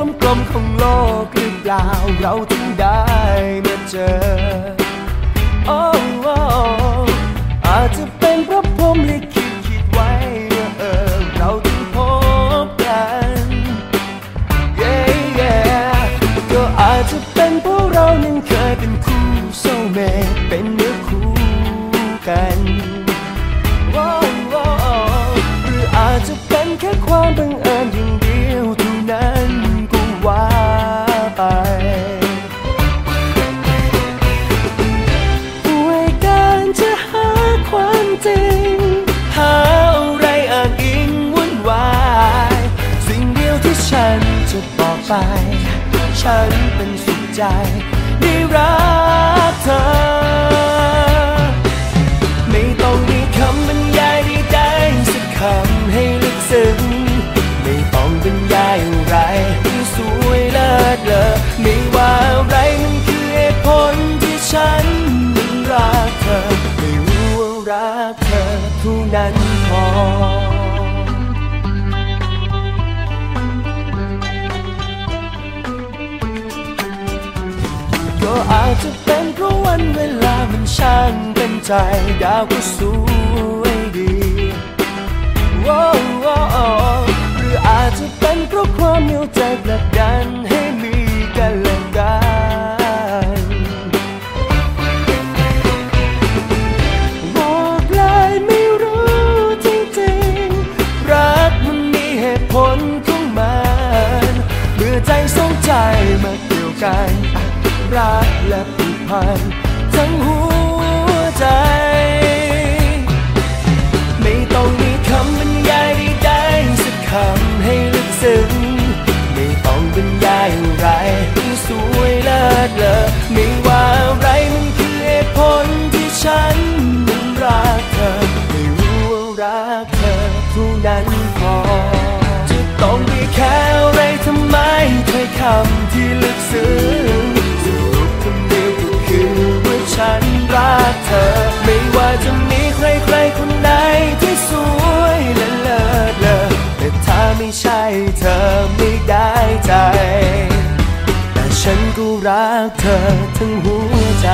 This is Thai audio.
กลมกลมๆของโลกหรือเปล่าเราถึงได้มาเจอโอ้โอ้อาจจะเป็นเพราะผมลิขิตคิดไว้ว่าเออเราถึงพบกัน yeah, yeah ก็อาจจะเป็นเพราะเรานั้นเคยเป็นคู่โซเมตเป็นเนื้อคู่กันว้าวว้าวหรืออาจจะเป็นแค่ความบังเอิญ ฉันเป็นสุขใจ ได้รักเธอ ไม่ต้องมีคำบรรยายใดๆสักคำให้ลึกซึ้ง ไม่ต้องบรรยายอะไรที่สวยเลิศเลอไม่ว่าอะไรมันคือเหตุผลที่ฉันนั้นรักเธอ ไม่รู้ว่ารักเธอเท่านั้นพอ ก็อาจจะเป็นเพราะวันเวลามันช่างเป็นใจ ดาวก็สวยดีว้าวว้หรืออาจจะเป็นเพราะความเหนียวใจผลักดันให้มีกันและกันบอกเลยไม่รู้จริงๆ รักมันมีเหตุผลของมัน เมื่อใจสองใจมาเกี่ยวกัน รักและผูกพันทั้งหัวใจ ไม่ต้องมีคำบรรยายใดๆสักคำให้ลึกซึ้ง ไม่ต้องบรรยายอะไรที่สวยเลิศเลอไม่ว่าอะไรมันคือเหตุผลที่ฉันนั้นรักเธอไม่รู้ว่ารักเธอเท่านั้นพอ จะต้องมีแค่อะไรทำไมถ้อยคำที่ ไม่ใช่เธอไม่ได้ใจ แต่ฉันก็รักเธอทั้งหัวใจ